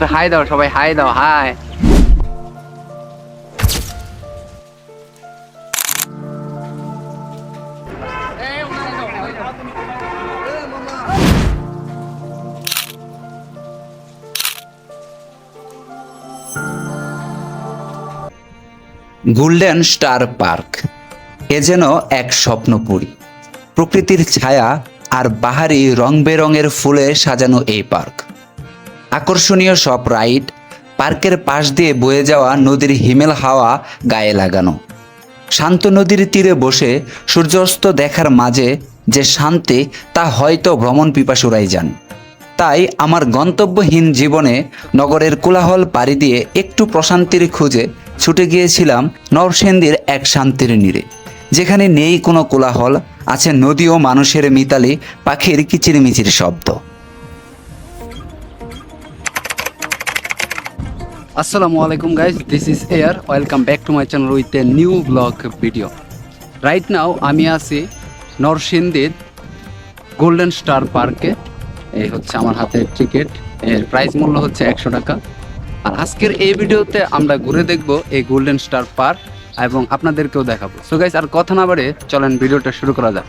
একটা হাই দাও, সবাই হাই দাও, হাই। গোল্ডেন স্টার পার্ক, এ যেন এক স্বপ্নপুরী। প্রকৃতির ছায়া আর বাহারি রং বেরঙের ফুলে সাজানো এই পার্ক। আকর্ষণীয় সব রাইড, পার্কের পাশ দিয়ে বয়ে যাওয়া নদীর হিমেল হাওয়া গায়ে লাগানো। শান্ত নদীর তীরে বসে সূর্যাস্ত দেখার মাঝে যে শান্তি, তা হয়তো ভ্রমণ পিপাসুরাই যান। তাই আমার গন্তব্যহীন জীবনে নগরের কোলাহল পাড়ি দিয়ে একটু প্রশান্তির খুঁজে ছুটে গিয়েছিলাম নরসেন্দির এক শান্তির নীড়ে যেখানে নেই কোনো কোলাহল, আছে নদী ও মানুষের মিতালি পাখির কিচিরমিচির শব্দ। আসসালামু আলাইকুম guys this is air welcome back to my channel with a new vlog video right now আমি আছি নরসিংদীর গোল্ডেন স্টার পার্কে এই হচ্ছে আমার হাতে টিকিট এর প্রাইস মূল্য হচ্ছে একশো টাকা। আর আজকের এই ভিডিওতে আমরা ঘুরে দেখব এই গোল্ডেন স্টার পার্ক এবং আপনাদেরকেও দেখাবো। সো গাইস আর কথা না বাড়ে চলেন ভিডিওটা শুরু করা যাক।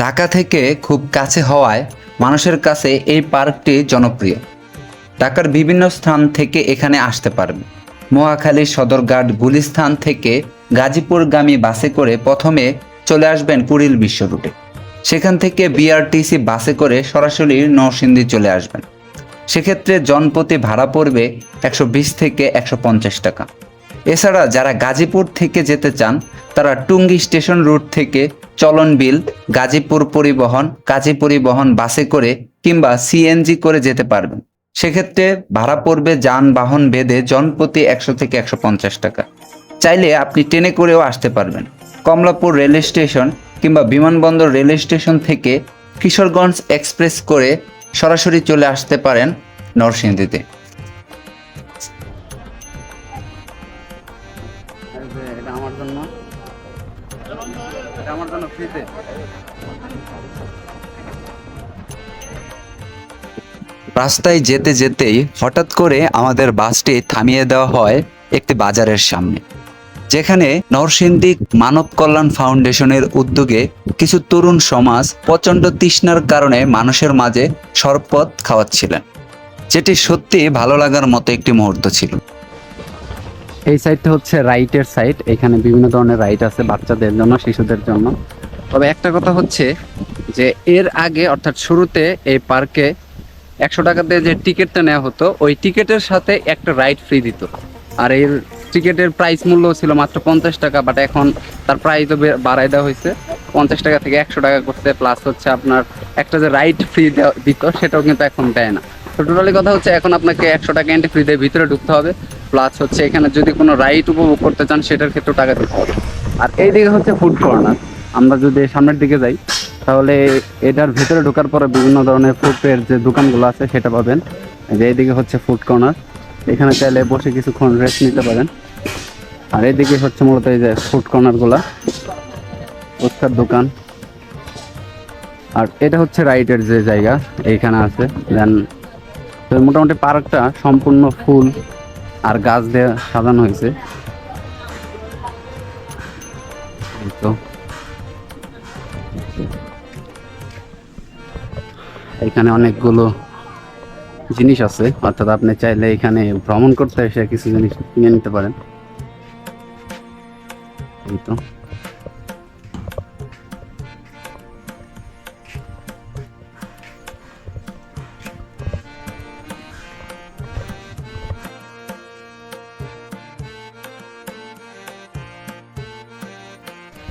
ঢাকা থেকে খুব কাছে হওয়ায় মানুষের কাছে এই পার্কটি জনপ্রিয়। ঢাকার বিভিন্ন স্থান থেকে এখানে আসতে পারবে। মহাখালী সদরঘাট গুলিস্থান থেকে গাজীপুরগামী বাসে করে প্রথমে চলে আসবেন কুড়িল বিশ্ব রুটে। সেখান থেকে বিআরটিসি বাসে করে সরাসরি নরসিংদী চলে আসবেন। সেক্ষেত্রে জনপ্রতি ভাড়া পড়বে একশো বিশ থেকে একশো পঞ্চাশ টাকা। এছাড়া যারা গাজীপুর থেকে যেতে চান, তারা টুঙ্গি স্টেশন রুট থেকে চলন বিল গাজীপুর পরিবহন কাজী পরিবহন বাসে করে কিংবা সিএনজি করে যেতে পারবেন। সেক্ষেত্রে ভাড়া পড়বে যানবাহন ভেদে জনপ্রতি একশো থেকে একশো পঞ্চাশ টাকা। চাইলে আপনি ট্রেনে করেও আসতে পারবেন। কমলাপুর রেল স্টেশন কিংবা বিমানবন্দর রেল স্টেশন থেকে কিশোরগঞ্জ এক্সপ্রেস করে সরাসরি চলে আসতে পারেন নরসিংদীতে। আমার জন্য। ফ্রিতে রাস্তায় যেতে যেতেই হঠাৎ করে আমাদের বাসটি থামিয়ে দেওয়া হয় একটি বাজারের সামনে, যেখানে নরসিংদী মানব কল্যাণ ফাউন্ডেশনের উদ্যোগে কিছু তরুণ সমাজ প্রচণ্ড তৃষ্ণার কারণে মানুষের মাঝে শরবত খাওয়াচ্ছিলেন, যেটি সত্যি ভালো লাগার মতো একটি মুহূর্ত ছিল। এই সাইডটা হচ্ছে রাইটের সাইড এখানে বিভিন্ন ধরনের রাইড আছে বাচ্চাদের জন্য, শিশুদের জন্য। তবে একটা কথা হচ্ছে যে এর আগে, অর্থাৎ শুরুতে এই পার্কে একশো টাকাতে যে টিকিটটা নেওয়া হতো, ওই টিকিটের সাথে একটা রাইড ফ্রি দিত। আর এর টিকিটের প্রাইস মূল্য ছিল মাত্র পঞ্চাশ টাকা বাট এখন তার প্রাইসও বাড়াই দেওয়া হয়েছে। পঞ্চাশ টাকা থেকে একশো টাকা করতে প্লাস হচ্ছে আপনার একটা যে রাইড ফ্রি দিত, সেটাও কিন্তু এখন দেয় না। তো টোটালি কথা হচ্ছে, এখন আপনাকে একশো টাকা এন্ট্রি ফ্রি দিয়ে ভিতরে ঢুকতে হবে প্লাস হচ্ছে এখানে যদি কোনো রাইড উপভোগ করতে চান, সেটার ক্ষেত্রেও টাকা দিতে হবে। আর এই দিকে হচ্ছে ফুড কর্নার আমরা যদি সামনের দিকে যাই তাহলে এটার ভেতরে ঢোকার পরে বিভিন্ন ধরনের ফুডের যে দোকানগুলো আছে সেটা পাবেন। যে এইদিকে হচ্ছে ফুড কর্নার এখানে চাইলে বসে কিছুক্ষণ রেস্ট নিতে পারেন। আর এইদিকে হচ্ছে মূলত এই যে ফুড কর্নারগুলা ফুচকার দোকান। আর এটা হচ্ছে রাইডের যে জায়গা, এইখানে আছে। দেন মোটামুটি পার্কটা সম্পূর্ণ ফুল আর গাছ দিয়ে সাজানো হয়েছে। তো। এখানে অনেকগুলো জিনিস আছে, অর্থাৎ আপনি চাইলে এখানে ভ্রমণ করতে এসে কিছু জিনিস কিনে নিতে পারেন।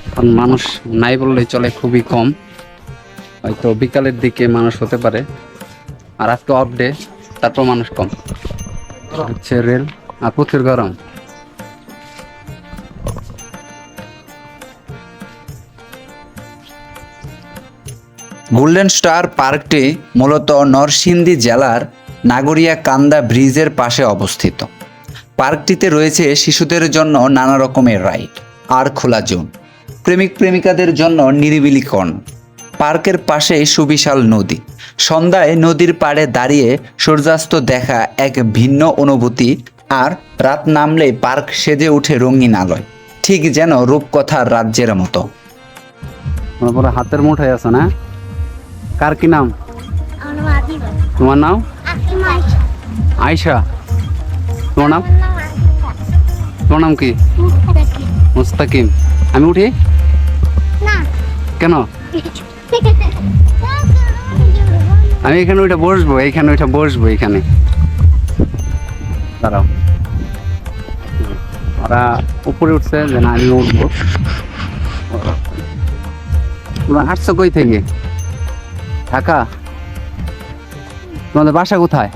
এখন মানুষ নাই বললেই চলে, খুবই কম। হয়তো বিকালের দিকে মানুষ হতে পারে, আর আজকে অফ ডে তারপর মানুষ কম। হচ্ছে রেল আর প্রচুর গরম। গোল্ডেন স্টার পার্কটি মূলত নরসিংদী জেলার নাগরিয়া কান্দা ব্রিজের পাশে অবস্থিত। পার্কটিতে রয়েছে শিশুদের জন্য নানা রকমের রাইড, আর খোলা জোন। প্রেমিক প্রেমিকাদের জন্য নিরিবিলি কর্ন পার্কের পাশেই সুবিশাল নদী। সন্ধ্যায় নদীর পাড়ে দাঁড়িয়ে সূর্যাস্ত দেখা এক ভিন্ন অনুভূতি আর রাত নামলেই পার্ক সেজে ওঠে রঙিন আলোয়। ঠিক যেন রূপকথার রাজ্যের মতো। পুরো হাতের মুঠোয় আছে না? কার কি নাম? তোমার নাম? আয়শা। তোমার নাম? তোমার নাম কি? মুস্তাকিম। আমি উঠি? কেন? আমি এখানে ওইটা বসবো, এইখানে ওইটা বসবো, এইখানে। দাঁড়াও। ওরা উপরে উঠছে যে না আমি উঠবো। আসছো কই থেকে? ঢাকা? তোমাদের বাসা কোথায়?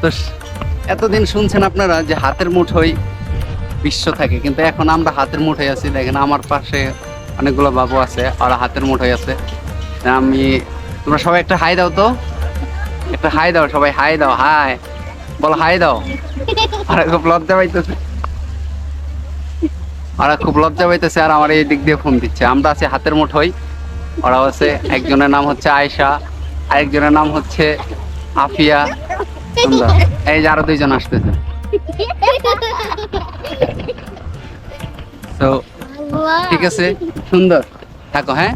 তো এতদিন শুনছেন আপনারা যে হাতের মুঠোই বিশ্ব থাকে, কিন্তু এখন আমরা হাতের মুঠোয় আছি। দেখেন আমার পাশে অনেকগুলো বাবু আছে, ওরা হাতের মুঠোয় আছে। আমি, তোমরা সবাই একটা হাই দাও তো। একটা হাই দাও, সবাই হাই দাও, হাই। বলো হাই দাও। ওরা খুব লজ্জা পাইতেছে। ওরা খুব লজ্জা পাইতেছে আর আমার এই দিক দিয়ে ফোন দিচ্ছে। আমরা আছি হাতের মুঠোই। ওরা আছে, একজনের নাম হচ্ছে আয়শা, আরেকজনের নাম হচ্ছে আফিয়া। এই যে আরও দুইজন আসতেছে। তো ঠিক আছে? সুন্দর। থাকো হ্যাঁ?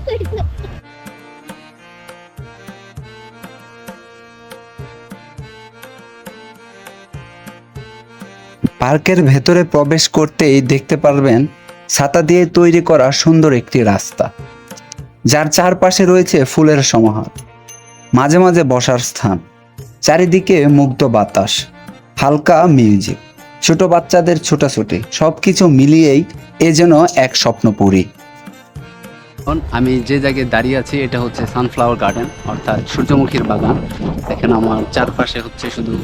পার্কের ভেতরে প্রবেশ করতেই দেখতে পারবেন, ছাতা দিয়ে তৈরি করা সুন্দর একটি রাস্তা, যার চারপাশে রয়েছে ফুলের সমাহার, মাঝে মাঝে বসার স্থান। চারিদিকে মুগ্ধ বাতাস, হালকা মিউজিক, ছোট বাচ্চাদের ছোটাছুটি সব কিছু মিলিয়েই এ যেন এক স্বপ্নপুরী। এখন আমি যে জায়গায় দাঁড়িয়ে আছি, এটা হচ্ছে সানফ্লাওয়ার গার্ডেন অর্থাৎ সূর্যমুখীর বাগান। দেখেন আমার চারপাশে হচ্ছে শুধু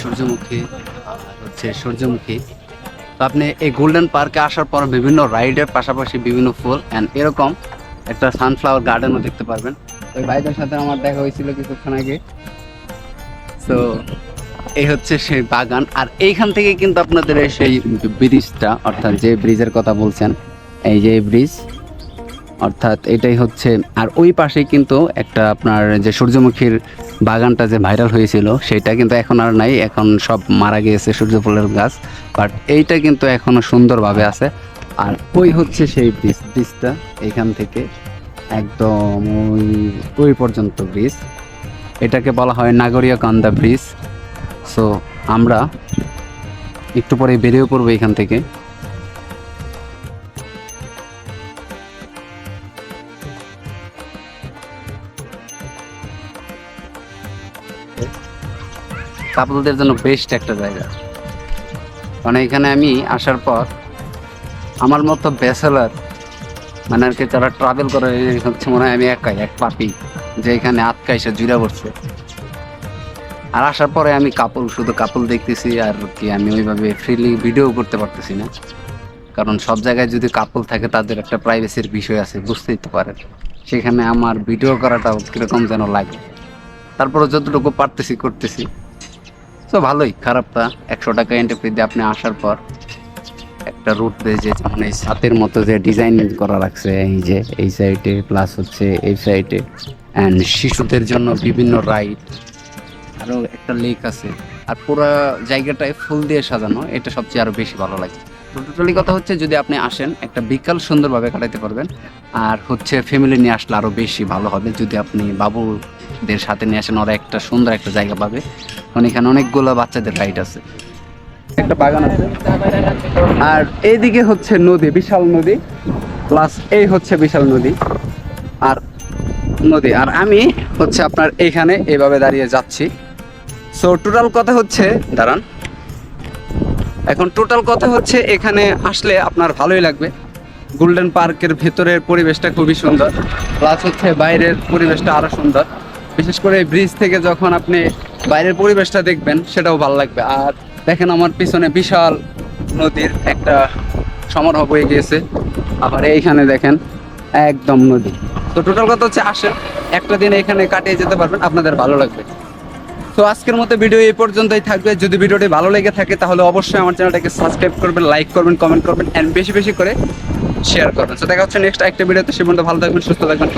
সূর্যমুখী হচ্ছে সূর্যমুখী। তো আপনি এই গোল্ডেন পার্কে আসার পর বিভিন্ন রাইডের পাশাপাশি বিভিন্ন ফুল অ্যান্ড এরকম একটা সানফ্লাওয়ার গার্ডেনও দেখতে পারবেন। ওই ভাইদের সাথে আমার দেখা হয়েছিল কিছুক্ষণ আগে। তো এই হচ্ছে সেই বাগান। আর এইখান থেকে কিন্তু আপনাদের সেই ব্রিজটা, অর্থাৎ যে ব্রিজের কথা বলছেন, এই যে ব্রিজ, অর্থাৎ এটাই হচ্ছে, আর ওই পাশেই কিন্তু একটা আপনার যে সূর্যমুখীর বাগানটা যে ভাইরাল হয়েছিল, সেটা কিন্তু এখন আর নাই, এখন সব মারা গিয়েছে সূর্যফুলের গাছ, বাট এইটা কিন্তু এখনও সুন্দরভাবে আছে। আর ওই হচ্ছে সেই ব্রিজ, ব্রিজটা এখান থেকে, একদম ওই ওই পর্যন্ত ব্রিজ। এটাকে বলা হয় নাগরিয়া কান্দা ব্রিজ। সো আমরা একটু পরে বেরিয়ে পড়ব এখান থেকে। কাপলদের জন্য বেস্ট একটা জায়গা। কারণ এখানে আমি আসার পর আমার মতো ব্যাচেলার মানে আর কি যারা ট্রাভেল করে হচ্ছে মনে হয় আমি একাই, এক পাপি। যে এখানে আটকা এসে জুড়ে পড়ছে। আর আসার পরে আমি কাপল, শুধু কাপল দেখতেছি আর কি, আমি ওইভাবে ফ্রিলি ভিডিও করতে পারতেছি না। কারণ সব জায়গায় যদি কাপল থাকে, তাদের একটা প্রাইভেসির বিষয় আছে, বুঝতেই তো পারে সেখানে আমার ভিডিও করাটাও কীরকম যেন লাগে। তারপরে যতটুকু পারতেছি, করতেছি। তো ভালোই, খারাপ না একশো টাকা এন্ট্রি দিয়ে আপনি আসার পর একটা রুট দিয়ে যে যেমন এই ছাতের মতো যে ডিজাইন করা রাখছে এই যে, এই সাইডে প্লাস হচ্ছে এই সাইডে অ্যান্ড শিশুদের জন্য বিভিন্ন রাইড আরও একটা লেক আছে। আর পুরো জায়গাটায় ফুল দিয়ে সাজানো, এটা সবচেয়ে আরও বেশি ভালো লাগে। টোটালি কথা হচ্ছে, যদি আপনি আসেন, একটা বিকাল সুন্দরভাবে কাটাতে পারবেন। আর হচ্ছে ফ্যামিলি নিয়ে আসলে আরও বেশি ভালো হবে। যদি আপনি বাবুদের সাথে নিয়ে আসেন, ওরা একটা সুন্দর একটা জায়গা পাবে। কারণ এখানে অনেকগুলো বাচ্চাদের রাইড আছে। একটা বাগান আছে। আর এইদিকে হচ্ছে নদী, বিশাল নদী। প্লাস এই হচ্ছে বিশাল নদী। আর নদী। আর আমি হচ্ছে আপনার এখানে এইভাবে দাঁড়িয়ে যাচ্ছি। সো টোটাল কথা হচ্ছে, দাঁড়ান। এখন টোটাল কথা হচ্ছে, এখানে আসলে আপনার ভালোই লাগবে। গোল্ডেন পার্কের ভেতরের পরিবেশটা খুবই সুন্দর। প্লাস হচ্ছে বাইরের পরিবেশটা আরও সুন্দর। বিশেষ করে ব্রিজ থেকে যখন আপনি বাইরের পরিবেশটা দেখবেন, সেটাও ভালো লাগবে। আর দেখেন আমার পিছনে বিশাল নদীর একটা সমারোহ বয়ে গিয়েছে। আবার এইখানে দেখেন, একদম নদী। তো টোটাল কথা হচ্ছে আসেন, একটা দিন এখানে কাটিয়ে যেতে পারবেন, আপনাদের ভালো লাগবে। তো আজকের মতো ভিডিও এই পর্যন্তই থাকবে। যদি ভিডিওটি ভালো লেগে থাকে, তাহলে অবশ্যই আমার চ্যানেলটাকে সাবস্ক্রাইব করবেন লাইক করবেন কমেন্ট করবেন অ্যান্ড বেশি বেশি করে শেয়ার করবেন। তো দেখা হচ্ছে নেক্সট একটা ভিডিওতে সে পর্যন্ত ভালো থাকবেন, সুস্থ থাকবেন